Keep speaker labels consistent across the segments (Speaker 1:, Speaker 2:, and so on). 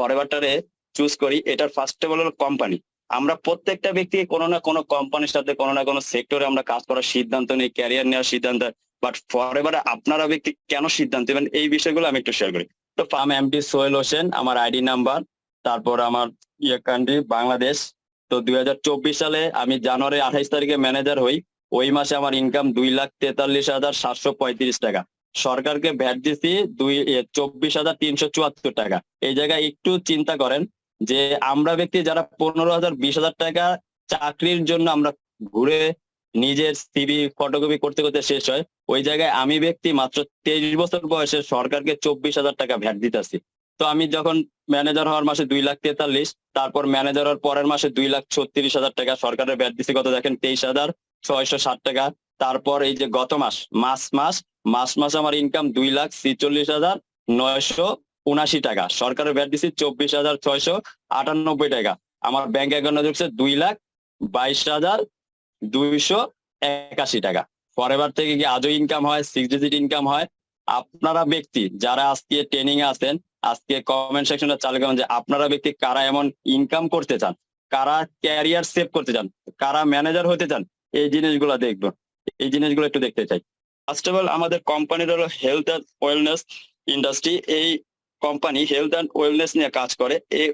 Speaker 1: ফরএভারটারে choose করি, এটার first of company আমরা প্রত্যেকটা ব্যক্তি কোনো না কোনো কোম্পানির সাথে কোনো না কোনো সেক্টরে আমরা কাজ করার সিদ্ধান্ত নিই ক্যারিয়ার নেওয়ার সিদ্ধান্ত। বাট ফরএভারে আপনারা ব্যক্তি কেন সিদ্ধান্ত নেবেন, এই বিষয়গুলো আমি একটু শেয়ার করি। তো ফার্ম এমডি সোহেল হোসেন, আমার আইডি নাম্বার তারপর আমার ইয়ে কান্ট্রি বাংলাদেশ। তো দুই হাজার চব্বিশ সালে আমি জানুয়ারি আঠাইশ তারিখে ম্যানেজার হই। ওই মাসে আমার ইনকাম দুই লাখ তেতাল্লিশ হাজার সাতশো পঁয়ত্রিশ টাকা। সরকারকে ভ্যাট দিছি দুই চব্বিশ হাজার তিনশো চুয়াত্তর টাকা। এই জায়গায় একটু চিন্তা করেন যে, আমরা ব্যক্তি যারা পনেরো হাজার, বিশ হাজার টাকা চাকরির জন্য আমরা ঘুরে নিজের সিভি ফটোকপি করতে করতে শেষ হয়, ওই জায়গায় আমি ব্যক্তি মাত্র তেইশ বছর বয়সে সরকারকে চব্বিশ হাজার টাকা ভ্যাট দিতেছি। তো আমি যখন ম্যানেজার হওয়ার মাসে দুই লাখ তেতাল্লিশ, তারপর ম্যানেজার হওয়ার পরের মাসে দুই লাখ ছত্রিশ হাজার টাকা সরকারের ভ্যাট দিছি, কত দেখেন? তেইশ হাজার ছয়শো ষাট টাকা। তারপর এই যে গত মাস মাস মাস মাস মাস আমার ইনকাম দুই লাখ ছিচল্লিশ হাজার নয়শো উনাশি টাকা। সরকারের ভ্যাট দিছি চব্বিশ হাজার ছয়শো আটানব্বই টাকা। আমার ব্যাংক অ্যাকাউন্টে ঢুকছে দুই লাখ বাইশ হাজার দুইশো একাশি টাকা। ফরএভার থেকে কি আজও ইনকাম হয়? সিক্স ডিজিট ইনকাম হয়? আপনারা ব্যক্তি যারা আজকে ট্রেনিং এ আছেন, আজকে কমেন্ট সেকশনটা চালু করেন যে আপনারা ব্যক্তি কারা এমন ইনকাম করতে চান? কারা ক্যারিয়ার সেভ করতে চান? কারা ম্যানেজার হতে চান? এই জিনিসগুলো দেখব এই জিনিসগুলো একটু দেখতে চাই। ফার্স্ট অফ অল আমাদের কোম্পানির হলো হেলথ অ্যান্ড ওয়েলনেস ইন্ডাস্ট্রি এই কোম্পানি হেলথ অ্যান্ড ওয়েলনেস নিয়ে কাজ করে। A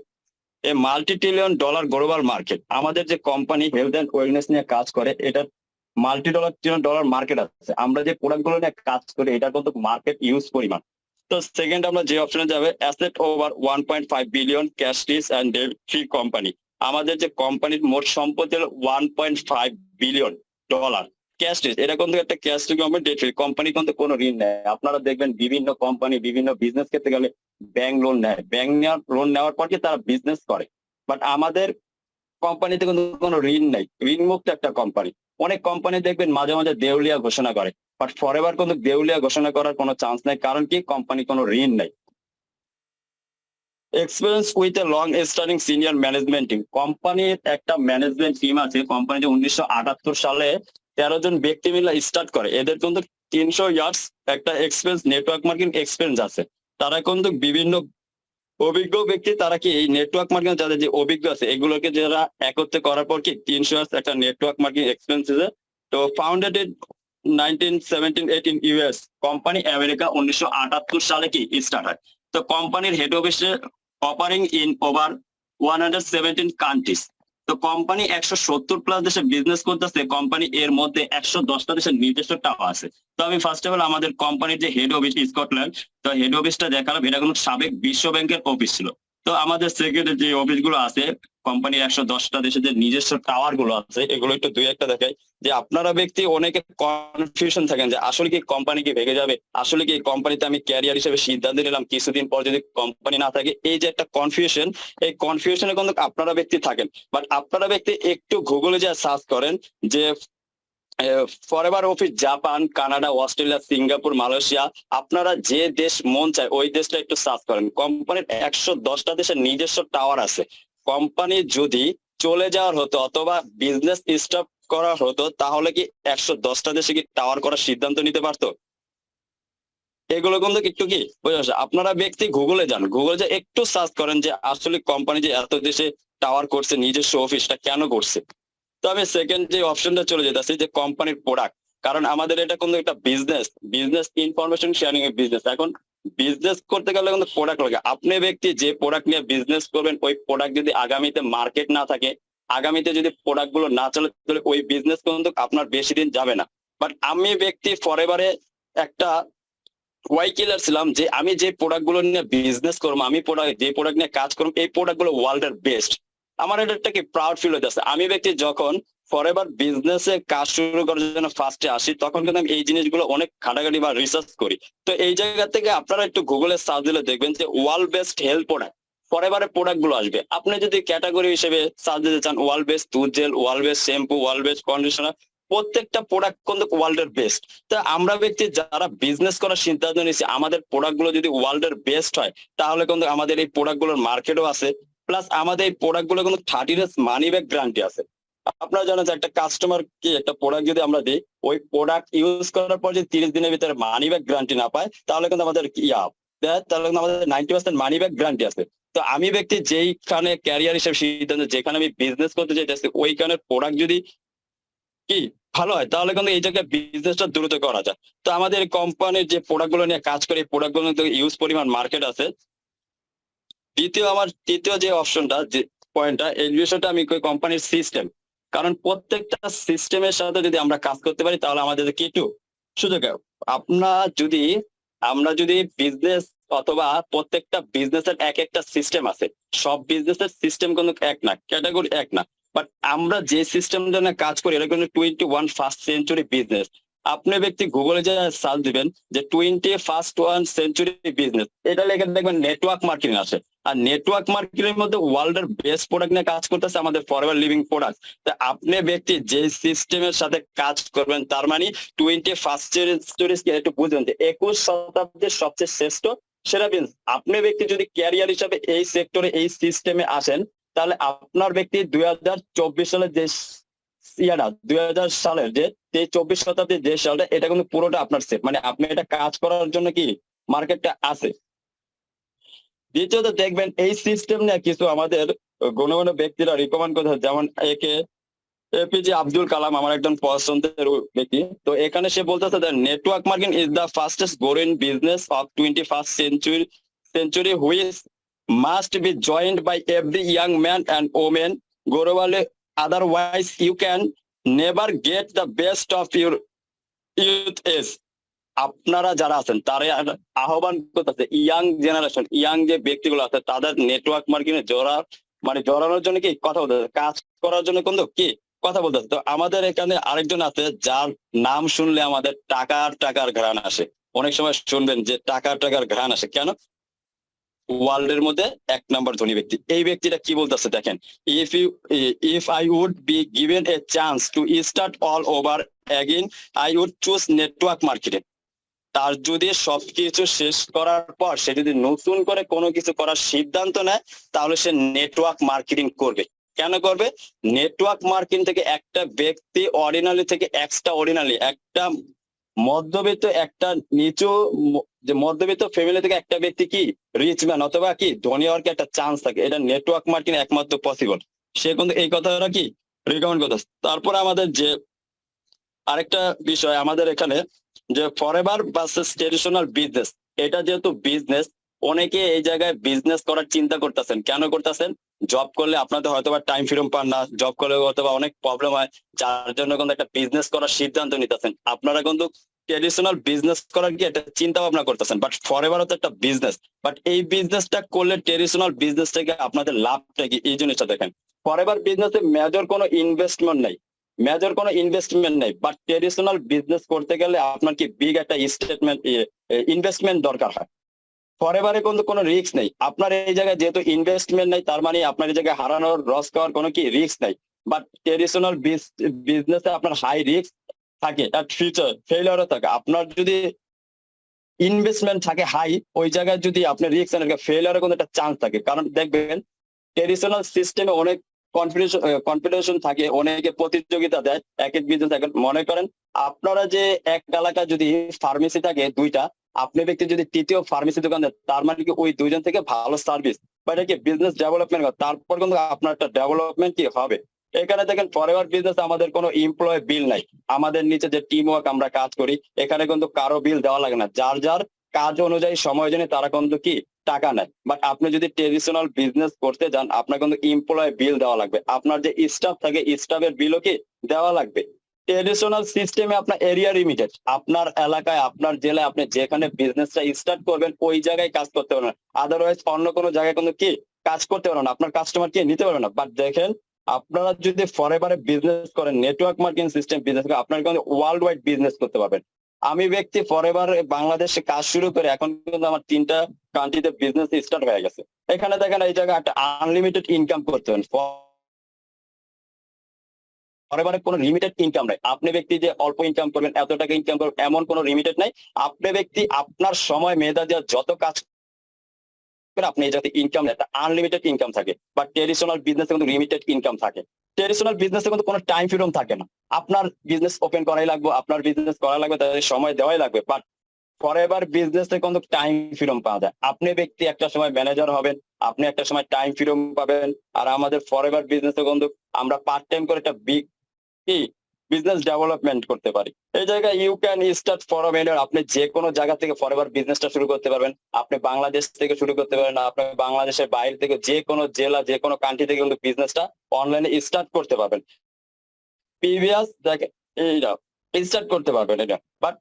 Speaker 1: a multi trillion dollar global market আমাদের যে কোম্পানি হেলথ অ্যান্ড ওয়েলনেস নিয়ে কাজ করে এটা multi dollar trillion dollar market আছে। আমরা যে প্রোডাক্টগুলো নিয়ে কাজ করি, এটার কিন্তু মার্কেট ইউজ পরিমাণ। তো সেকেন্ড আমরা যে অপশনে যাবে asset over one point five billion cash rich and free company আমাদের যে কোম্পানির মোট সম্পত্তি হলো one point five billion dollar cash rich এটা কিন্তু একটা ক্যাশ কোম্পানি ডেট কোম্পানি কিন্তু কোনো ঋণ নেয় আপনারা দেখবেন বিভিন্ন কোম্পানি বিভিন্ন বিজনেস করতে গেলে ব্যাংক লোন নেয়। ব্যাংক নেওয়ার লোন নেওয়ার পর কি তারা বিজনেস করে। বাট আমাদের কোম্পানিতে কিন্তু কোনো ঋণ নেই। ঋণ মুক্ত একটা কোম্পানি অনেক কোম্পানি দেখবেন মাঝে মাঝে দেউলিয়া ঘোষণা করে। বাট ফরএভার কিন্তু দেউলিয়া ঘোষণা করার কোনো চান্স নেই, কারণ কি কোম্পানি কোনো ঋণ নেই। Experience with a long starting senior management team কোম্পানির একটা ম্যানেজমেন্ট টিম আছে। কোম্পানি যে উনিশশো আটাত্তর সালে তেরো জন ব্যক্তি মিলে স্টার্ট করে। এদের কিন্তু তিনশো ইয়ার্স একটা এক্সপিরিয়েন্স নেটওয়ার্ক মার্কেটিং এক্সপিরিয়েন্স আছে। তারা কিন্তু বিভিন্ন অভিজ্ঞ ব্যক্তি, তারা কি এই নেটওয়ার্ক মার্কেটিং যাদের যে অভিজ্ঞ আছে, এগুলোকে যারা একত্রে করার পর কি তিনশো ইয়ার্স একটা নেটওয়ার্ক মার্কেটিং এক্সপিরিয়েন্স আছে। তো founded nineteen seventeen eighteen US company America উনিশশো আটাত্তর সালে কি স্টার্ট হয়। তো কোম্পানির হেড অফিসে operating in over one hundred seventeen countries তো কোম্পানি একশো সত্তর প্লাস দেশে বিজনেস করতেছে কোম্পানি এর মধ্যে একশো দশটা দেশের নির্দিষ্ট টাও আছে। তো আমি ফার্স্ট অফ অল আমাদের কোম্পানির যে হেড অফিস স্কটল্যান্ড তো হেড অফিসটা দেখালাম, এটা কোনো সাবেক বিশ্ব ব্যাংকের অফিস ছিল। তো আমাদের সেক্রেটারি যে অফিসগুলো আছে কোম্পানির একশো দশটা দেশের যে নিজস্ব টাওয়ারগুলো আছে, এগুলো একটু দুই একটা দেখাই, যে আপনারা ব্যক্তি অনেকে কনফিউশন থাকেন যে আসলে কি কোম্পানি কি ভেঙে যাবে? আসলে কি কোম্পানিতে আমি ক্যারিয়ার হিসেবে সিদ্ধান্ত নিলাম? কিছুদিন পর যদি কোম্পানি না থাকে, এই যে একটা কনফিউশন এই কনফিউশনে কিন্তু আপনারা ব্যক্তি থাকেন। বাট আপনারা ব্যক্তি একটু গুগলে যা সার্চ করেন যে Forever office Japan Canada Australia Singapore Malaysia আপনারা যে দেশ মন চায়, ওই দেশটা একটু সার্চ করেন। কোম্পানির একশো দশটা দেশের নিজস্ব টাওয়ার আছে। কোম্পানি যদি চলে যাওয়ার হতো অথবা বিজনেস স্টপ করা হতো, তাহলে কি একশো দশটা দেশে কি টাওয়ার করার সিদ্ধান্ত নিতে পারতো? এগুলো কিন্তু একটু কি, বুঝতে আপনারা ব্যক্তি গুগলে যান। গুগলে যে একটু সার্চ করেন যে, আসলে কোম্পানি যে এত দেশে টাওয়ার করছে, নিজস্ব অফিসটা কেন করছে? তো আমি সেকেন্ড যে অপশনটা চলে যেতেছি যে কোম্পানির প্রোডাক্ট কারণ আমাদের এটা কিন্তু একটা বিজনেস বিজনেস ইনফরমেশন শেয়ারিং এর বিজনেস এখন বিজনেস করতে গেলে কিন্তু প্রোডাক্ট লাগে। আপনি ব্যক্তি যে প্রোডাক্ট নিয়ে বিজনেস করবেন, ওই প্রোডাক্ট যদি আগামীতে মার্কেট না থাকে, আগামীতে যদি প্রোডাক্টগুলো না চলে, তাহলে ওই বিজনেস কিন্তু আপনার বেশি দিন যাবে না। বাট আমি ব্যক্তি ফরেভারে একটা ওয়াই কিলার ছিলাম যে আমি যে প্রোডাক্টগুলো নিয়ে বিজনেস করব, আমি প্রোডাক্ট যে প্রোডাক্ট নিয়ে কাজ করব, এই প্রোডাক্টগুলো ওয়ার্ল্ড এর বেস্ট আমার এটা একটা কি প্রাউড ফিল হইতেছে? আমি ব্যক্তি যখন ফরএভার বিজনেসে কাজ শুরু করার জন্য ফার্স্টে আসি, তখন কিন্তু আমি এই জিনিসগুলো অনেক খাটাখাটি বা রিসার্চ করি। তো এই জায়গা থেকে আপনারা একটু গুগলে সার্চ দিলে দেখবেন যে ওয়ার্ল্ড বেস্ট হেলথ প্রোডাক্ট ফরএভারে প্রোডাক্টগুলো আসবে। আপনি যদি ক্যাটাগরি হিসেবে সার্চ দিতে চান world best tooth gel world best shampoo world best conditioner প্রত্যেকটা প্রোডাক্ট কিন্তু ওয়ার্ল্ড এর বেস্ট তা আমরা ব্যক্তি যারা বিজনেস করার সিদ্ধান্ত নিয়েছি, আমাদের প্রোডাক্টগুলো যদি ওয়ার্ল্ড এর বেস্ট হয়, তাহলে কিন্তু আমাদের এই প্রোডাক্টগুলোর মার্কেটও আছে। প্লাস আমাদের এই প্রোডাক্টগুলো কিন্তু thirty days money back guarantee আছে। আপনারা জানেন যে একটা কাস্টমার কি একটা প্রোডাক্ট যদি আমরা দিই, ওই প্রোডাক্ট ইউজ করার পর যদি তিরিশ দিনের ভিতরে মানি ব্যাক গ্যারান্টি না পায়, তাহলে কিন্তু আমাদের ইয়া তাহলে কিন্তু আমাদের ninety percent money back guarantee আছে। তো আমি ব্যক্তি যেইখানে ক্যারিয়ার হিসেবে সিদ্ধান্ত, যেখানে আমি বিজনেস করতে চাইতেছি ওইখানের প্রোডাক্ট যদি কি ভালো হয়, তাহলে কিন্তু এই জায়গায় বিজনেসটা দ্রুত করা যায়। তো আমাদের কোম্পানির যে প্রোডাক্টগুলো নিয়ে কাজ করে, এই প্রোডাক্টগুলো ইউজ পরিমাণ মার্কেট আছে। দ্বিতীয় আমার তৃতীয় যে অপশনটা যে পয়েন্টটা এই বিষয়টা আমি কোম্পানির সিস্টেম কারণ প্রত্যেকটা সিস্টেমের সাথে যদি আমরা কাজ করতে পারি, তাহলে আমাদের কি একটু সুযোগ আপনার যদি, আমরা যদি বিজনেস অথবা প্রত্যেকটা বিজনেসের এক একটা সিস্টেম আছে, সব বিজনেসের সিস্টেম কিন্তু এক না ক্যাটাগরি এক না। বাট আমরা যে সিস্টেম জন্য কাজ করি, এটা কিন্তু twenty one first century business আপনি ব্যক্তি গুগলে যে সার্চ দিবেন, যে twenty first one century business এটা লেখা দেখবেন নেটওয়ার্ক মার্কেটিং আছে। আর নেটওয়ার্ক মার্কেটিং এর মধ্যে ওয়ার্ল্ড এর বেস্ট প্রোডাক্ট নিয়ে কাজ করতেছে আমাদের ফরএভার লিভিং প্রোডাক্ট তা আপনি ব্যক্তি যে সিস্টেমের সাথে কাজ করবেন, তার মানে টোয়েন্টি ফার্স্ট স্টোরিজ একটু বুঝবেন যে একুশ শতাব্দীর সবচেয়ে শ্রেষ্ঠ সেরা বিজনেস আপনি ব্যক্তি যদি ক্যারিয়ার হিসাবে এই সেক্টরে এই সিস্টেমে আসেন, তাহলে আপনার ব্যক্তি দুই হাজার চব্বিশ সালের যে ইয়াটা, দুই হাজার সালের যে চব্বিশ শতাব্দীর যে সালটা, এটা কিন্তু পুরোটা আপনার সেফ মানে আপনি এটা কাজ করার জন্য কি মার্কেটটা আছে। দ্বিতীয়ত দেখবেন এই সিস্টেম নিয়ে কিছু আমাদের গণগণ ব্যক্তিরা রিকমেন্ড করতে যেমন একে এপিজে আব্দুল কালাম আমার একজন পছন্দের ব্যক্তি। তো এখানে সে বলতেছে network marketing is the fastest growing business of twenty first century century which must be joint by every young man and women globally otherwise you can never get the best of your youth age. আপনারা যারা আছেন তারা আহ্বান করতেছে, young generation, young যে ব্যক্তিগুলো আছে, তাদের network marketing জড়া মানে জড়ানোর জন্য কি কথা বলতেছে? কাজ করার জন্য কিন্তু কি কথা বলতেছে? তো আমাদের এখানে আরেকজন আছে, যার নাম শুনলে আমাদের টাকার টাকার ঘ্রাণ আসে। অনেক সময় শুনবেন যে টাকার টাকার ঘ্রাণ আসে। কেন? ওয়ার্ল্ড এর মধ্যে এক নম্বর ধনী ব্যক্তি। এই ব্যক্তিটা কি বলতেছে দেখেন if you if I would be given a chance to start all over again I would choose network marketing তার যদি সবকিছু শেষ করার পর সে যদি নতুন করে কোনো কিছু করার সিদ্ধান্ত নেয়, তাহলে সে নেটওয়ার্ক মার্কেটিং করবে। কেন করবে? নেটওয়ার্ক মার্কেটিং থেকে একটা ব্যক্তি অর্ডিনালি থেকে এক্সট্রা অর্ডিনালি একটা মধ্যবিত্ত, একটা নিচু যে মধ্যবিত্ত ফ্যামিলি থেকে একটা ব্যক্তি কি? রিচ ম্যান অথবা কি? ধনী হওয়ার একটা চান্স থাকে। এটা নেটওয়ার্ক মার্কেটিং একমাত্র পসিবল সে কিন্তু এই কথাটা কি? রিকমেন্ড করতে তারপর আমাদের যে আরেকটা বিষয় আমাদের এখানে যে ফরএভার ভার্সেস ট্রেডিশনাল বিজনেস এটা যেহেতু বিজনেস অনেকে এই জায়গায় বিজনেস করার চিন্তা করতেছেন। কেন করতেছেন? জব করলে আপনাদের হয়তো বা টাইম ফ্রিডম পান না জব করলে হয়তো বা অনেক প্রবলেম হয়, যার জন্য কিন্তু একটা বিজনেস করার সিদ্ধান্ত নিতেছেন। আপনারা কিন্তু ট্রেডিশনাল বিজনেস করার কি একটা চিন্তা ভাবনা করতেছেন? বাট ফরএভার হচ্ছে একটা বিজনেস বাট এই বিজনেসটা করলে ট্রেডিশনাল বিজনেস থেকে আপনাদের লাভটা কি? এই জিনিসটা দেখেন। ফরএভার বিজনেসে মেজর কোনো ইনভেস্টমেন্ট নেই। মেজর কোনো ইনভেস্টমেন্ট নেই বাট ট্রেডিশনাল বিজনেস করতে গেলে আপনার কি বিগ একটা স্টেটমেন্ট ইনভেস্টমেন্ট দরকার হয়। ফরএভারে কিন্তু কোনো রিস্ক নেই। আপনার এই জায়গায় যেহেতু ইনভেস্টমেন্ট নেই, তার মানে আপনার এই জায়গায় হারানোর রস খাওয়ার কোনো কি রিস্ক নেই। বাট ট্রেডিশনাল বিজনেসে আপনার হাই রিস্ক থাকে অ্যাট ফিউচার ফেলিওরও থাকে। আপনার যদি ইনভেস্টমেন্ট থাকে হাই ওই জায়গায় যদি আপনার রিস্ক ফেলিওরের কোনো একটা চান্স থাকে। কারণ দেখবেন ট্রেডিশনাল সিস্টেমে অনেক কনফিডেশন কনফিডেশন থাকে, অনেকে প্রতিযোগিতা দেয়, এক এক বিজনেস এখন মনে করেন আপনারা যে এক এলাকায় যদি ফার্মেসি থাকে দুইটা, আপনি ব্যক্তি যদি তৃতীয় ফার্মেসি দোকান দেন তার মানে কি ওই দুইজন থেকে ভালো সার্ভিস বা এটা কি বিজনেস ডেভেলপমেন্ট তারপর কিন্তু আপনার একটা ডেভেলপমেন্ট কি হবে? এখানে দেখেন ফরএভার বিজনেস আমাদের কোনো এমপ্লয় বিল নাই। আমাদের নিচে যে টিম ওয়ার্ক আমরা কাজ করি, এখানে কিন্তু কারও বিল দেওয়া লাগে না। যার যার কাজ অনুযায়ী সময় জেনে তারা কিন্তু কি টাকা নেয় বাট আপনি যদি ট্রেডিশনাল বিজনেস করতে যান, আপনার কিন্তু এমপ্লয় বিল দেওয়া লাগবে। আপনার যে স্টাফ থাকে স্টাফের বিলও কি দেওয়া লাগবে। ট্রেডিশনাল সিস্টেমে আপনার এরিয়া লিমিটেড আপনার এলাকায়, আপনার জেলায় আপনি যেখানে বিজনেসটা স্টার্ট করবেন, ওই জায়গায় কাজ করতে পারবেন আদারওয়াইজ অন্য কোনো জায়গায় কিন্তু কি কাজ করতে পারবেন আপনার কাস্টমার কি নিতে পারবেন না। বাট দেখেন, আপনারা যদি ফরেভারে বিজনেস করেন নেটওয়ার্ক মার্কেটিং সিস্টেম বিজনেস করেন, আপনারা কিন্তু ওয়ার্ল্ড ওয়াইড বিজনেস করতে পারবেন। আমি ব্যক্তি ফরেভার বাংলাদেশে কাজ শুরু করে এখন কিন্তু আমার তিনটা কান্ট্রিতে বিজনেস স্টার্ট হয়ে গেছে। এখানে দেখেন এই জায়গায় একটা আনলিমিটেড ইনকাম করতে পারেন ফরেভারে কোনো লিমিটেড ইনকাম নাই। আপনি ব্যক্তি যে অল্প ইনকাম করবেন, এত টাকা ইনকাম করবেন, এমন কোনো লিমিটেড নাই। আপনি ব্যক্তি আপনার সময়, মেধা দেওয়া যত কাজ আপনি যাতে ইনকাম একটা আনলিমিটেড ইনকাম থাকে। বা ট্রেডিশনাল বিজনেস কিন্তু লিমিটেড ইনকাম থাকে। ট্রেডিশনাল বিজনেসে কিন্তু কোনো টাইম ফ্রিডম থাকে না। আপনার বিজনেস ওপেন করাই লাগবে, আপনার বিজনেস করা লাগবে, তাদের সময় দেওয়াই লাগবে বাট ফরএভার বিজনেসে কিন্তু টাইম ফ্রিডম পাওয়া যায়। আপনি ব্যক্তি, একটা সময় ম্যানেজার হবেন, আপনি একটা সময় টাইম ফ্রিডম পাবেন, আর আমাদের ফর ফরএভার বিজনেসে কিন্তু আমরা পার্ট টাইম করে একটা বিগ কি? বিজনেস ডেভেলপমেন্ট করতে পারি। এই জায়গায় you can start from anywhere আপনি যে কোনো জায়গা থেকে ফরএভার বিজনেসটা শুরু করতে পারবেন। আপনি বাংলাদেশ থেকে শুরু করতে পারেন আপনি বাংলাদেশের বাইরে থেকে যে কোনো জেলা যে কোনো কান্ট্রি থেকে কিন্তু বিজনেসটা অনলাইনে স্টার্ট করতে পারবেন। প্রিভিয়াস দেখেন এইটা স্টার্ট করতে পারবেন এটা বাট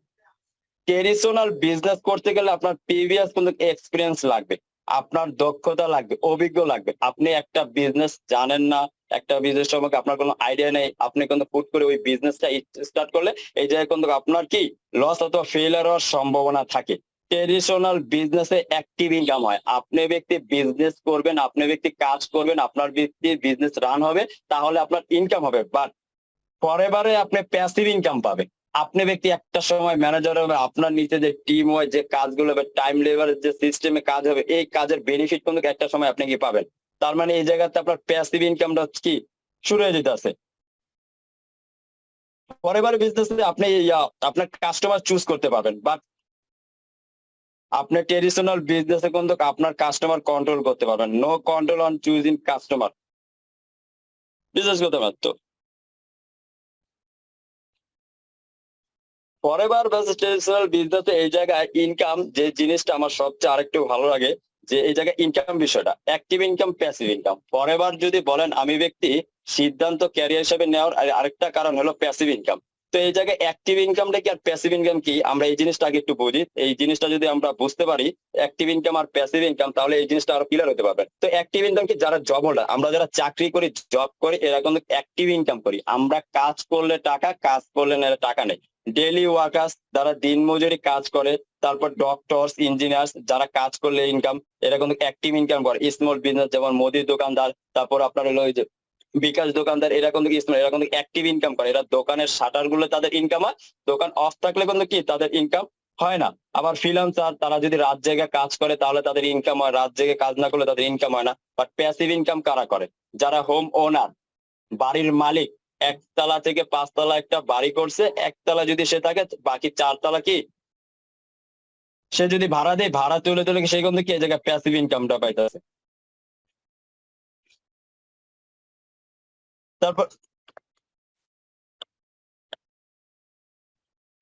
Speaker 1: ট্রেডিশনাল বিজনেস করতে গেলে আপনার প্রিভিয়াস কিন্তু এক্সপিরিয়েন্স লাগবে। আপনার দক্ষতা লাগবে, অভিজ্ঞ লাগবে। আপনি একটা বিজনেস জানেন না একটা বিজনেস সম্পর্কে আপনার কোনো আইডিয়া নেই, আপনি কিন্তু ফুট করে ওই বিজনেসটা স্টার্ট করলে এই জায়গায় কিন্তু আপনার কি লস অথবা ফেলার হওয়ার সম্ভাবনা থাকে। ট্রেডিশনাল বিজনেসে অ্যাক্টিভ ইনকাম হয়। আপনি ব্যক্তি বিজনেস করবেন, আপনি ব্যক্তি কাজ করবেন, আপনার ব্যক্তি বিজনেস রান হবে, তাহলে আপনার ইনকাম হবে। বাট পরেবারে আপনি প্যাসিভ ইনকাম পাবেন। আপনি ব্যক্তি একটা সময় ম্যানেজার হবে আপনার নিচে যে টিম হয়, যে কাজগুলো হবে টাইম লেবারের যে সিস্টেমে কাজ হবে, এই কাজের বেনিফিট কিন্তু একটা সময় আপনি কি পাবেন। তার মানে এই জায়গাতে আপনার প্যাসিভ ইনকামটা কি, শুরু হয়ে যেতে আছে পরের বিজনেস আপনি আপনার কাস্টমার চুজ করতে পারবেন বাট আপনি ট্রেডিশনাল বিজনেসে কিন্তু আপনার কাস্টমার কন্ট্রোল করতে পারবেন। No control on choosing customer business করতে পারতো ফরএভার ভার্সেস ট্রেডিশনাল বিজনেসে এই জায়গায় ইনকাম যে জিনিসটা আমার সবচেয়ে আরেকটু ভালো লাগে যে এই জায়গায় ইনকাম বিষয়টা active income passive income Forever যদি বলেন আমি ব্যক্তি, সিদ্ধান্ত ক্যারিয়ার হিসেবে নেওয়ার আরেকটা কারণ হলো প্যাসিভ ইনকাম তো এই জায়গায় অ্যাক্টিভ ইনকামটা কি আর প্যাসিভ ইনকাম কি? আমরা এই জিনিসটা আগে একটু বুঝি। এই জিনিসটা যদি আমরা বুঝতে পারি অ্যাক্টিভ ইনকাম আর প্যাসিভ ইনকাম তাহলে এই জিনিসটা আরও ক্লিয়ার হতে পারবে। তো অ্যাক্টিভ ইনকাম কি যারা জব হোল্ডার আমরা যারা চাকরি করি জব করি, এরা কিন্তু অ্যাক্টিভ ইনকাম করি। আমরা কাজ করলে টাকা, কাজ করলে না টাকা নেই। ডেলি ওয়ার্কার্স যারা দিন মজুরি কাজ করে তারপর ডক্টরস ইঞ্জিনিয়ার্স যারা কাজ করলে ইনকাম এরা কিন্তু অ্যাক্টিভ ইনকাম করে। স্মল বিজনেস যেমন মুদির দোকানদার তারপর আপনার হলো যে বিকাশ দোকানদার এরা কিন্তু small, এরা কিন্তু অ্যাক্টিভ ইনকাম করে। এরা দোকানের শাটারগুলো তাদের ইনকাম হয় দোকান অফ থাকলে কিন্তু কি তাদের ইনকাম হয় না। আবার ফ্রিল্যান্সার তারা যদি রাত জেগে কাজ করে তাহলে তাদের ইনকাম হয়। রাত জেগে কাজ না করলে তাদের ইনকাম হয় না। বাট প্যাসিভ ইনকাম কারা করে? যারা হোম ওনার বাড়ির মালিক একতলা থেকে পাঁচতলা একটা বাড়ি করছে, একতলা যদি সে থাকে, বাকি চারতলা কি? সে যদি ভাড়া দেয়, ভাড়া তুলে তুলে সেই কিন্তু কি জায়গায় প্যাসিভ ইনকামটা পাইতেছে। তারপর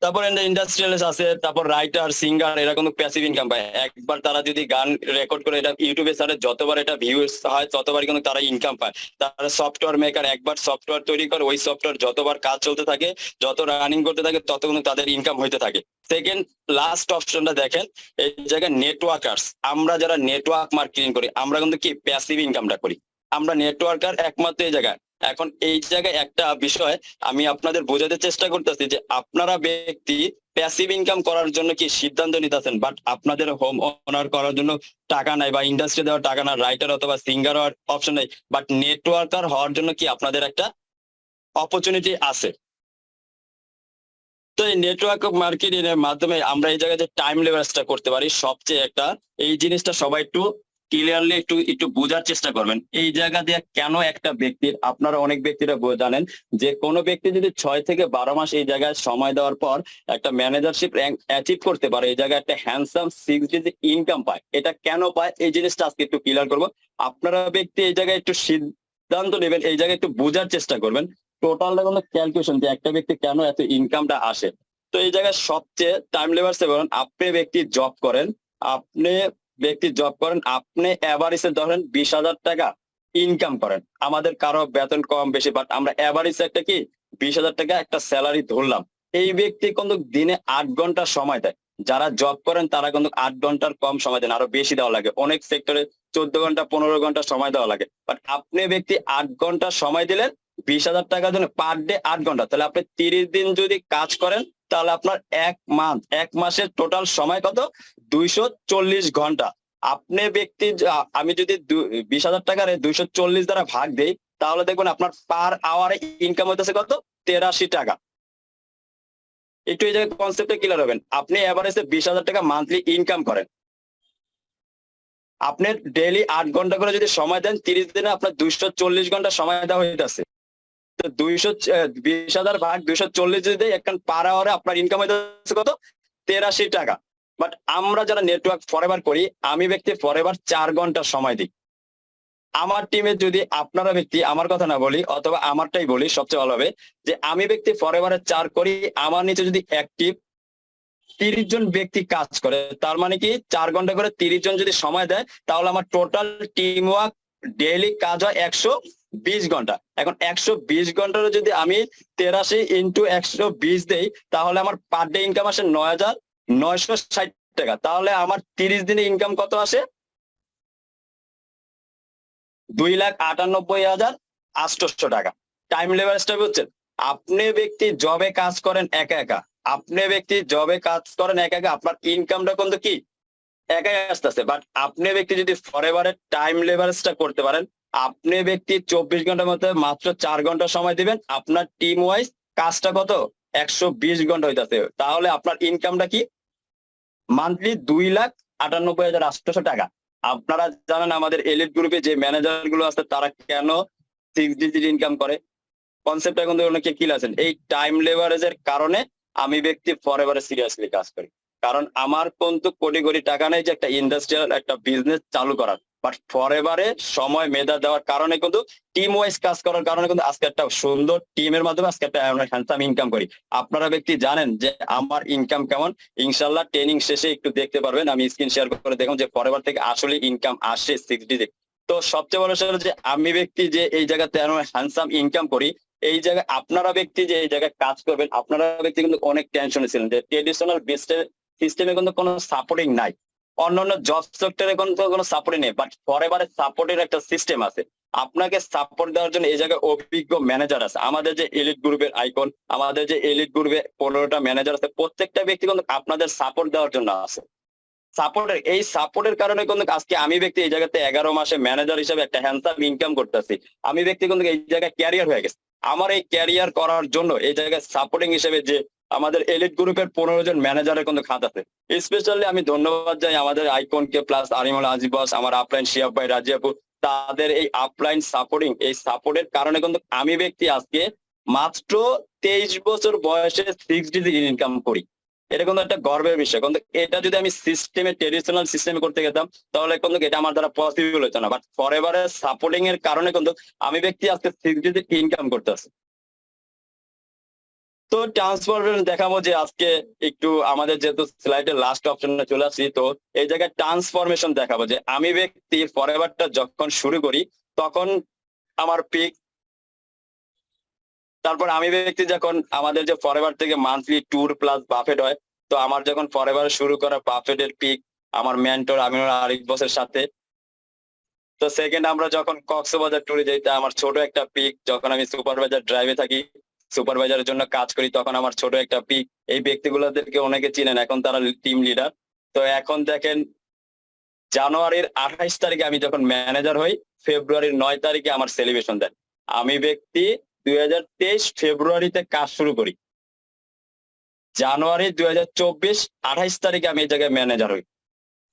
Speaker 1: তারপর ইন্ডাস্ট্রিয়ালিস্ট আছে, তারপর রাইটার সিঙ্গার এরা কিন্তু প্যাসিভ ইনকাম পায়। একবার তারা যদি গান রেকর্ড করে, এটা ইউটিউবে ছাড়ে, যতবার এটা ভিউস হয় ততবার কিন্তু তারা ইনকাম পায়। তারা সফটওয়্যার মেকার একবার সফটওয়্যার তৈরি করে, ওই সফটওয়্যার যতবার কাজ চলতে থাকে, যত রানিং করতে থাকে, তত কিন্তু তাদের ইনকাম হইতে থাকে। সেকেন্ড লাস্ট অপশনটা দেখেন, এই জায়গায় নেটওয়ার্কার্স আমরা যারা নেটওয়ার্ক মার্কেটিং করি, আমরা কিন্তু কি প্যাসিভ ইনকামটা করি। আমরা নেটওয়ার্কার একমাত্র এই জায়গায়। এখন এই জায়গায় একটা বিষয় আমি আপনাদের বোঝাতে চেষ্টা করতেছি যে আপনারা ব্যক্তি প্যাসিভ ইনকাম করার জন্য কি সিদ্ধান্ত নিতেছেন? বাট আপনাদের হোম ওনার করার জন্য টাকা নাই বা ইন্ডাস্ট্রি দেওয়ার টাকা না রাইটার অথবা সিঙ্গার হওয়ার অপশন নেই। বাট নেটওয়ার্কার হওয়ার জন্য কি আপনাদের একটা অপরচুনিটি আছে? তো এই নেটওয়ার্ক মার্কেটিং এর মাধ্যমে আমরা এই জায়গায় যে টাইম লেভারেজটা করতে পারি, সবচেয়ে একটা, এই জিনিসটা সবাই একটু ক্লিয়ারলি একটু একটু বোঝার চেষ্টা করবেন। এই জায়গা দিয়ে কেন একটা ব্যক্তির আপনারা অনেক ব্যক্তিরা জানেন যে কোনো ব্যক্তি যদি ছয় থেকে বারো মাস এই জায়গায় সময় দেওয়ার পর একটা ম্যানেজারশিপ র্যাঙ্ক অ্যাচিভ করতে পারে, এই জায়গায় একটা হ্যান্ডসাম সিক্স ডিজিট ইনকাম পায়, এটা কেন পায়? এই জিনিসটা আজকে একটু ক্লিয়ার করব। আপনারা ব্যক্তি এই জায়গায় একটু সিদ্ধান্ত নেবেন, এই জায়গায় একটু বোঝার চেষ্টা করবেন। টোটালটা কোনো ক্যালকুলেশন যে একটা ব্যক্তি কেন এত ইনকামটা আসে। তো এই জায়গায় সবচেয়ে টাইম লেবার সেভেন আপনি ব্যক্তি জব করেন, আপনি ব্যক্তি জব করেন, আপনি এভারেজে ধরেন বিশ হাজার টাকা ইনকাম করেন। আমাদের কারও বেতন কম বেশি বাট আমরা এভারেজ একটা কি বিশ হাজার টাকা একটা স্যালারি ধরলাম। এই ব্যক্তি কিন্তু দিনে আট ঘণ্টা সময় দেয়। যারা জব করেন, তারা কিন্তু আট ঘণ্টার কম সময় দেন, আরও বেশি দেওয়া লাগে। অনেক সেক্টরে চোদ্দ ঘণ্টা, পনেরো ঘণ্টা সময় দেওয়া লাগে। বাট আপনি ব্যক্তি আট ঘণ্টা সময় দিলেন, বিশ হাজার টাকার জন্য পার ডে আট ঘণ্টা। তাহলে আপনি তিরিশ দিন যদি কাজ করেন, তাহলে আপনার এক মান্থ এক মাসের টোটাল সময় কত? দুইশো চল্লিশ ঘণ্টা। আপনি ব্যক্তি, আমি যদি বিশ হাজার টাকার দুইশো চল্লিশ দ্বারা ভাগ দেই, তাহলে দেখবেন আপনার পার আওয়ারে ইনকাম হইতেছে কত? তেরাশি টাকা। একটু এই জায়গায় কনসেপ্টে ক্লিয়ার হবেন। আপনি এভারেজে বিশ হাজার টাকা মান্থলি ইনকাম করেন। আপনি ডেইলি আট ঘণ্টা করে যদি সময় দেন, তিরিশ দিনে আপনার দুইশো চল্লিশ ঘণ্টা সময় দেওয়া হইতেছে। তো দুইশো বিশ হাজার ভাগ দুইশো চল্লিশ যদি দেয় একখান পার আওয়ারে আপনার ইনকাম হইতেছে কত? তেরাশি টাকা। বাট আমরা যারা নেটওয়ার্ক ফরএভার করি, আমি ব্যক্তি ফরএভার চার ঘণ্টা সময় দিই। আমার টিমে যদি আপনারা ব্যক্তি আমার কথা না বলি, অথবা আমারটাই বলি, সবচেয়ে ভালো হবে যে আমি ব্যক্তি ফরএভারে চার করি, আমার নিচে যদি অ্যাক্টিভ তিরিশ জন ব্যক্তি কাজ করে, তার মানে কি চার ঘণ্টা করে তিরিশ জন যদি সময় দেয়, তাহলে আমার টোটাল টিম ওয়ার্ক ডেইলি কাজ হয় একশো বিশ ঘণ্টা। এখন একশো বিশ ঘণ্টার যদি আমি তেরাশি ইন্টু একশো বিশ দেই, তাহলে আমার পার ডে ইনকাম আসে নয় হাজার নয়শো ষাট টাকা। তাহলে আমার তিরিশ দিনে ইনকাম কত আসে? দুই লাখ আটানব্বই হাজার আটশোশো টাকা। টাইম লেভারেজটা বুঝছেন আপনি ব্যক্তি জবে কাজ করেন একা একা। আপনি ব্যক্তি জবে কাজ করেন একা একা, আপনার ইনকামটা কিন্তু কি? একাই আসতেছে। বাট আপনি ব্যক্তি যদি ফরএভারের টাইম লেভারেজটা করতে পারেন, আপনি ব্যক্তি চব্বিশ ঘণ্টার মধ্যে মাত্র চার ঘণ্টা সময় দিবেন, আপনার টিম ওয়াইজ কাজটা কত? একশো বিশ ঘণ্টা হইতাছে। তাহলে আপনার ইনকামটা কি? মান্থলি দুই লাখ আটানব্বই হাজার আটশোশো টাকা। আপনারা জানেন আমাদের এলিট গ্রুপে যে ম্যানেজারগুলো আছে, তারা কেন সিক্স ডিজিট ইনকাম করে? কনসেপ্টটা এখন অনেকে কি আছেন এই টাইম লেভারেজের কারণে আমি ব্যক্তি ফরএভারে সিরিয়াসলি কাজ করি। কারণ আমার কিন্তু কোটি কোটি টাকা নেই যে একটা ইন্ডাস্ট্রিয়াল একটা বিজনেস চালু করার। বাট ফরএভারে সময় মেধা দেওয়ার কারণে কিন্তু টিম ওয়াইজ কাজ করার কারণে কিন্তু আজকে একটা সুন্দর টিমের মাধ্যমে আজকে একটা হ্যান্ডসাম ইনকাম করি। আপনারা ব্যক্তি জানেন যে আমার ইনকাম কেমন? ইনশাল্লাহ ট্রেনিং শেষে একটু দেখতে পারবেন, আমি স্ক্রিন শেয়ার করে দেখুন যে ফরএভার থেকে আসলে ইনকাম আসে সিক্স ডিজিট তো সবচেয়ে বড় হলো যে আমি ব্যক্তি যে এই জায়গাতে হ্যান্ডসাম ইনকাম করি, এই জায়গায় আপনারা ব্যক্তি যে এই জায়গায় কাজ করবেন, আপনারা ব্যক্তি কিন্তু অনেক টেনশনে ছিলেন যে ট্রেডিশনাল বেস্টের সিস্টেমে কিন্তু কোনো সাপোর্টিং নাই। অন্যান্য জব সেক্টরে কিন্তু কোনো সাপোর্টিং নেই বাট ফরএভারে সাপোর্টের একটা সিস্টেম আছে। আপনাকে সাপোর্ট দেওয়ার জন্য এই জায়গায় অভিজ্ঞ ম্যানেজার আছে। আমাদের যে এলিট গ্রুপের আইকন আমাদের যে এলিট গ্রুপে পনেরোটা ম্যানেজার আছে, প্রত্যেকটা ব্যক্তি কিন্তু আপনাদের সাপোর্ট দেওয়ার জন্য আছে। সাপোর্টের এই সাপোর্টের কারণে কিন্তু আজকে আমি ব্যক্তি এই জায়গাতে এগারো মাসে ম্যানেজার হিসেবে একটা হ্যান্ডসাম ইনকাম করতেছি। আমি ব্যক্তি কিন্তু এই জায়গায় ক্যারিয়ার হয়ে গেছে। আমার এই ক্যারিয়ার করার জন্য এই জায়গায় সাপোর্টিং হিসেবে যে আমাদের এলিট গ্রুপের পনেরো জন ম্যানেজারের কিন্তু খাত আছে। স্পেশালি আমি ধন্যবাদ জানাই আমাদের আইকন কে প্লাস আরিমুল আজিবাস আমার আপলাইন শিয়াব ভাই রাজিয়াপুর তাদের এই আপলাইন সাপোর্টিং এই সাপোর্টের কারণে কিন্তু আমি ব্যক্তি আজকে মাত্র তেইশ বছর বয়সে সিক্স ডিজিট ইনকাম করি। এটা কিন্তু একটা গর্বের বিষয়। কিন্তু এটা যদি আমি সিস্টেমে ট্রেডিশনাল সিস্টেমে করতে যেতাম, তাহলে কিন্তু এটা আমার দ্বারা পসিবল হতো না। বাট ফরএভারে সাপোর্টিং এর কারণে কিন্তু আমি ব্যক্তি আজকে সিক্স ডিজিট ইনকাম করতে করতেছি তো ট্রান্সফরমেশন দেখাবো যে আজকে একটু আমাদের যেহেতু স্লাইডের লাস্ট অপশনে চলে আসছি, তো এই জায়গায় ট্রান্সফরমেশন দেখাবো যে আমি ব্যক্তি ফরএভারটা যখন শুরু করি, তখন আমার পিক তারপর আমি ব্যক্তি যখন আমাদের যে ফরএভার থেকে মান্থলি ট্যুর প্লাস বাফেট হয়, তো আমার যখন ফরএভার শুরু করা বাফেটের পিক আমার মেন্টর আমিনুল আরিফ বসের সাথে। তো সেকেন্ড আমরা যখন কক্সবাজার ট্যুরে যাই, তা আমার ছোট একটা পিক যখন আমি সুপারভাইজার ড্রাইভে থাকি সুপারভাইজারের জন্য কাজ করি, তখন আমার ছোট একটা পিক এই ব্যক্তিগুলোদেরকে অনেকে চিনেন, এখন তারা টিম লিডার তো এখন দেখেন, জানুয়ারির আঠাইশ তারিখে আমি যখন ম্যানেজার হই, ফেব্রুয়ারির নয় তারিখে আমার সেলিব্রেশন দেন। আমি ব্যক্তি দুই হাজার তেইশ ফেব্রুয়ারিতে কাজ শুরু করি। জানুয়ারি দুই হাজার চব্বিশ আঠাইশ তারিখে আমি এই জায়গায় ম্যানেজার হই।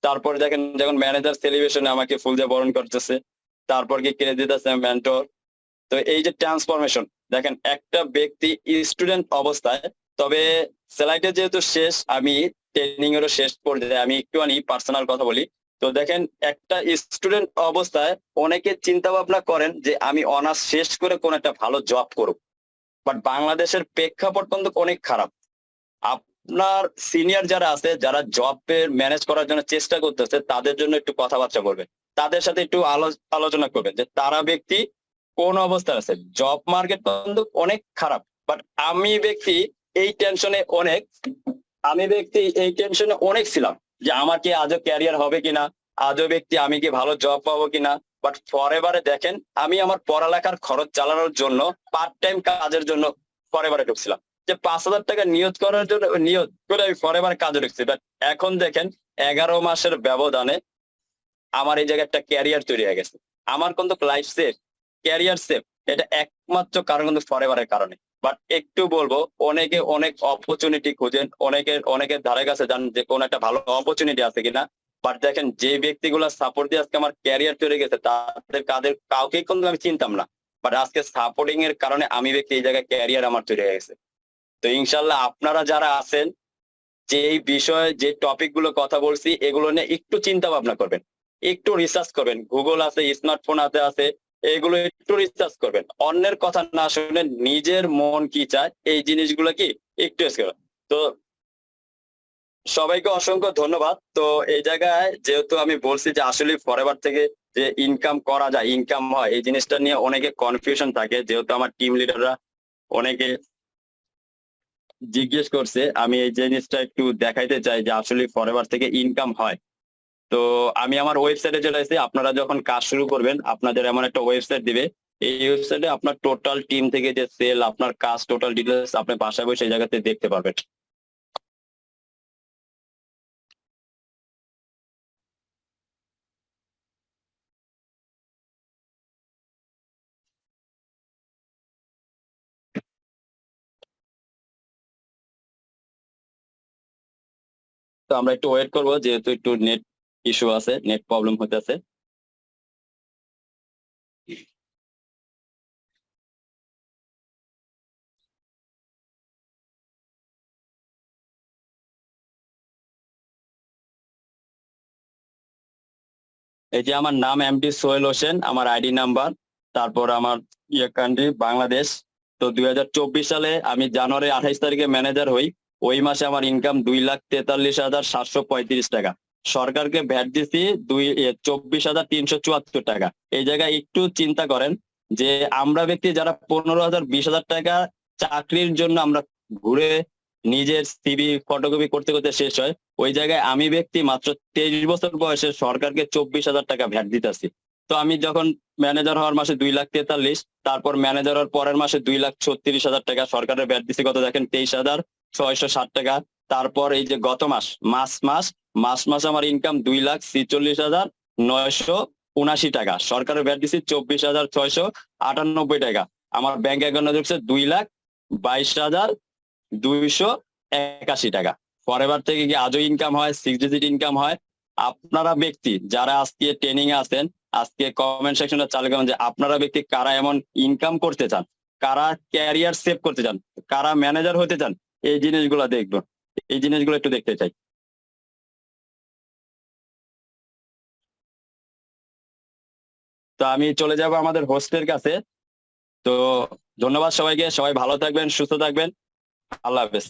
Speaker 1: তারপরে দেখেন, যখন ম্যানেজার সেলিব্রেশনে আমাকে ফুল দিয়ে বরণ করতেছে, তারপর কি ক্রেডিট আছে মেন্টর তো এই যে ট্রান্সফরমেশন দেখেন, একটা ব্যক্তি স্টুডেন্ট অবস্থায়, তবে স্লাইডে যেহেতু শেষ, আমি ট্রেনিং এরও শেষ পর্যায়ে, আমি একটু একটুখানি পার্সোনাল কথা বলি। তো দেখেন, একটা স্টুডেন্ট অবস্থায় অনেকে চিন্তা ভাবনা করেন যে আমি অনার্স শেষ করে কোন একটা ভালো জব করব। বাট বাংলাদেশের প্রেক্ষাপট কিন্তু অনেক খারাপ। আপনার সিনিয়র যারা আছে, যারা জবের ম্যানেজ করার জন্য চেষ্টা করতেছে, তাদের জন্য একটু কথাবার্তা করবেন তাদের সাথে একটু আলো- আলোচনা করবেন যে তারা ব্যক্তি কোন অবস্থায় আছে? জব মার্কেট কিন্তু অনেক খারাপ। বাট আমি ব্যক্তি এই টেনশনে অনেক। আমি ব্যক্তি এই টেনশনে অনেক ছিলাম যে আমার কি আজও ক্যারিয়ার হবে কিনা? আজও ব্যক্তি আমি কি ভালো জব পাবো কিনা? বাট ফরএভারে দেখেন, আমি আমার পড়ালেখার খরচ চালানোর জন্য পার্ট টাইম কাজের জন্য ফরএভারে ঢুকছিলাম। যে পাঁচ হাজার টাকা নিয়োগ করার জন্য, নিয়োগ করে আমি ফরএভার কাজে ঢুকছি। বাট এখন দেখেন, এগারো মাসের ব্যবধানে আমার এই জায়গায় একটা ক্যারিয়ার তৈরি হয়ে গেছে। আমার কিন্তু লাইফ সেফ ক্যারিয়ার সেফ এটা একমাত্র কারণ কিন্তু ফরএভারের কারণে। বাট একটু বলব, অনেকে অনেক অপরচুনিটি খুঁজেন অনেকের অনেকের ধারে কাছে জান যে কোন একটা ভালো অপরচুনিটি আছে কিনা। বাট দেখেন, যে ব্যক্তিগুলো সাপোর্ট দিয়ে আজকে আমার ক্যারিয়ার তৈরি গেছে তাদের কাদের, কাউকে কিন্তু আমি চিনতাম না। বাট আজকে সাপোর্টিং এর কারণে আমি ব্যক্তি এই জায়গায় ক্যারিয়ার আমার তৈরি হয়ে গেছে। তো ইনশাল্লাহ আপনারা যারা আছেন যে বিষয়ে, যে টপিকগুলো কথা বলছি, এগুলো নিয়ে একটু চিন্তা ভাবনা করবেন। একটু রিসার্চ করবেন। গুগল আছে স্মার্টফোন হাতে আছে। এগুলো একটু রিসার্চ করবেন। অন্যের কথা না শুনে নিজের মন কি চায়, এই জিনিসগুলো কি একটু তো সবাইকে অসংখ্য ধন্যবাদ। তো এই জায়গায় যেহেতু আমি বলছি যে আসলে ফরএভার থেকে যে ইনকাম করা যায় ইনকাম হয়, এই জিনিসটা নিয়ে অনেকে কনফিউশন থাকে। যেহেতু আমার টিম লিডাররা অনেকে জিজ্ঞেস করছে, আমি এই জিনিসটা একটু দেখাইতে চাই যে আসলে ফরএভার থেকে ইনকাম হয়। তো আমি আমার ওয়েবসাইটে চলে এসেছি। আপনারা যখন কাজ শুরু করবেন, আপনাদের এমন একটা ওয়েবসাইট দিবে। এই ওয়েবসাইটে আপনার টোটাল টিম থেকে যে সেল আপনার কাজ টোটাল ডিটেলস আপনি বাসায় বসে সেই জায়গাতে দেখতে পারবেন। তো আমরা একটু ওয়েট করব, যেহেতু একটু নেট ইস্যু আছে নেট প্রবলেম হতেছে এই যে আমার নাম এমডি সোহেল হোসেন, আমার আইডি নাম্বার তারপর আমার ইয়ে কান্ট্রি বাংলাদেশ। তো দুই হাজার চব্বিশ সালে আমি জানুয়ারি আঠাইশ তারিখে ম্যানেজার হই। ওই মাসে আমার ইনকাম দুই লাখ তেতাল্লিশ হাজার সাতশো পঁয়ত্রিশ টাকা। সরকারকে ভ্যাট দিছি দুই চব্বিশ হাজার তিনশো চুয়াত্তর টাকা। এই জায়গায় একটু চিন্তা করেন যে, আমরা ব্যক্তি যারা পনেরো হাজার, বিশ হাজার টাকা চাকরির জন্য আমরা ঘুরে নিজের সিবি ফটোকপি করতে করতে শেষ হয়, ওই জায়গায় আমি ব্যক্তি মাত্র তেইশ বছর বয়সে সরকারকে চব্বিশ হাজার টাকা ভ্যাট দিতেছি। তো আমি যখন ম্যানেজার হওয়ার মাসে দুই লাখ তেতাল্লিশ, তারপর ম্যানেজার হওয়ার পরের মাসে দুই লাখ ছত্রিশ হাজার টাকা সরকারের ভ্যাট দিছি, কত দেখেন? তেইশ হাজার ছয়শো ষাট টাকা। তারপর এই যে গত মাস মাস মাস মাস মাস আমার ইনকাম দুই লাখ ছিচল্লিশ হাজার নয়শো উনাশি টাকা। সরকারের ভ্যাট দিছি চব্বিশ হাজার ছয়শো আটানব্বই টাকা। আমার ব্যাংক অ্যাকাউন্টে ঢুকছে দুই লাখ বাইশ হাজার দুইশো একাশি টাকা। ফরএভার থেকে কি আজও ইনকাম হয়? সিক্স ডিজিট ইনকাম হয়? আপনারা ব্যক্তি যারা আজকে ট্রেনিং এ আছেন, আজকে কমেন্ট সেকশনটা চালু করেন যে আপনারা ব্যক্তি কারা এমন ইনকাম করতে চান? কারা ক্যারিয়ার সেভ করতে চান? কারা ম্যানেজার হতে চান? এই জিনিসগুলো দেখবেন। এই জিনিসগুলো একটু দেখতে চাই। তো আমি চলে যাব আমাদের হোস্টের কাছে। তো ধন্যবাদ সবাইকে, সবাই ভালো থাকবেন, সুস্থ থাকবেন। আল্লাহ হাফেজ।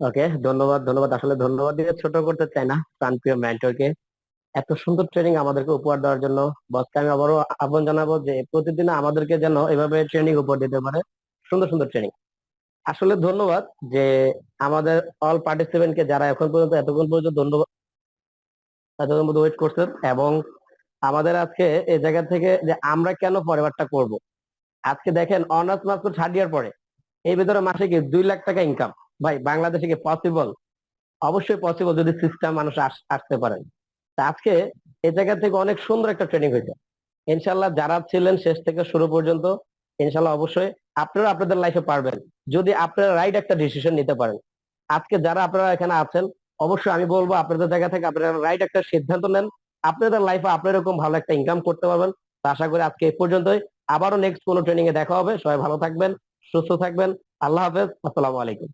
Speaker 2: ওকে, ধন্যবাদ ধন্যবাদ। আসলে ধন্যবাদ দিয়ে ছোট করতে চাই না, প্রাণপ্রিয় মেন্টরকে এত সুন্দর ট্রেনিং আমাদেরকে উপহার দেওয়ার জন্য। বসকে আমি আবারও আহ্বান জানাব যে প্রতিদিন আমাদেরকে যেন এভাবে ট্রেনিং উপহার দিতে পারে। সুন্দর সুন্দর ট্রেনিং আসলে ধন্যবাদ যে আমাদের অল পার্টিসিপেন্ট কে যারা এখন পর্যন্ত, এতক্ষণ পর্যন্ত ধন্যবাদ, এতক্ষণ পর্যন্ত ওয়েট করছেন এবং আমাদের আজকে এই জায়গা থেকে যে আমরা কেন পরিবারটা করব? আজকে দেখেন অনার্স মাত্র থার্ড ইয়ার পরে এই ভিতরে মাসে কি দুই লাখ টাকা ইনকাম ভাই, বাংলাদেশে কি পসিবল অবশ্যই পসিবল যদি সিস্টেম মানুষ আসতে পারেন আজকে এই জায়গা থেকে অনেক সুন্দর একটা ট্রেনিং হয়েছে। ইনশাল্লাহ যারা ছিলেন শেষ থেকে শুরু পর্যন্ত ইনশাল্লাহ অবশ্যই আপনারা আপনাদের লাইফে পারবেন। যদি আপনারা রাইট একটা ডিসিশন নিতে পারেন। আজকে যারা আপনারা এখানে আছেন, অবশ্যই আমি বলব আপনাদের জায়গা থেকে আপনারা রাইট একটা সিদ্ধান্ত নেন। আপনাদের লাইফে আপনার এরকম ভালো একটা ইনকাম করতে পারবেন। আশা করি আজকে এই পর্যন্তই। আবারও নেক্সট কোনো ট্রেনিং এ দেখা হবে। সবাই ভালো থাকবেন, সুস্থ থাকবেন। আল্লাহ হাফেজ। আসসালামু আলাইকুম।